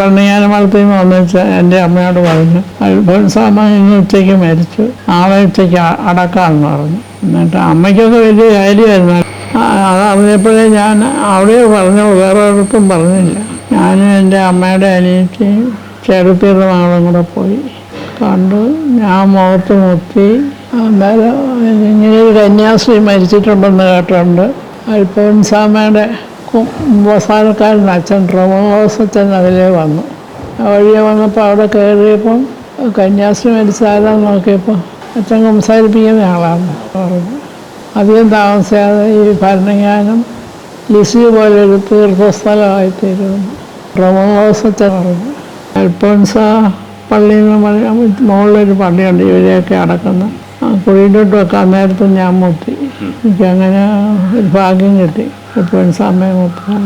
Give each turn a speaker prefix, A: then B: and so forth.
A: പള്ളിയാനമളത്തിൽ നിന്ന് വന്നിച്ച് എന്റെ അമ്മയോട് പറഞ്ഞു അൽഫോൻസാമ്മ ഇന്ന് ഉച്ചയ്ക്ക് മരിച്ചു. ആളെ ഉച്ചയ്ക്ക് അടക്കാമെന്ന് പറഞ്ഞു. എന്നിട്ട് അമ്മയ്ക്കൊക്കെ വലിയ കാര്യമായിരുന്നു. അത് അറിഞ്ഞപ്പോഴേ ഞാൻ അവിടെ പറഞ്ഞു വേറെ ഒരിടത്തും പറഞ്ഞില്ല. ഞാനും എന്റെ അമ്മയുടെ അനിയത്തിയും ചെറുപ്പീരുടെ മകളും കൂടെ പോയി. കണ്ടു ഞാൻ മുഖത്ത് മുത്തി അന്നേരം ഇങ്ങനെ ഒരു കന്യാസ്ത്രീ മരിച്ചിട്ടുണ്ടെന്ന് കേട്ടിട്ടുണ്ട്. അൽഫോൻസാമ്മയുടെ അവസാനക്കാരൻ അച്ഛൻ റമോസച്ചൻ അതിലേ വന്നു. വഴിയെ വന്നപ്പോൾ അവിടെ കയറിയപ്പം കന്യാസ്ത്രീ മരിച്ചാലാന്ന് നോക്കിയപ്പോൾ അച്ഛൻ സംസാരിപ്പിക്കുന്ന ആളാണ് പറഞ്ഞു. അധികം താമസിയാതെ ഈ ഭരണങ്ങാനം ലിസി പോലെ ഒരു തീർത്ഥസ്ഥലമായിത്തീരുന്നു. റമോസച്ചൻ പറഞ്ഞു. അൽഫോൻസ പള്ളിയിൽ നിന്ന് മുകളിലൊരു പള്ളിയുണ്ട് ഇവരെയൊക്കെ അടക്കുന്ന. ആ കുഴിയിലോട്ട് വെക്കാൻ നേരത്ത് ഞാൻ മുത്തി എനിക്കങ്ങനെ ഒരു ഭാഗ്യം കിട്ടി. അൽഫോൻസാമ്മയെ മുത്താൻ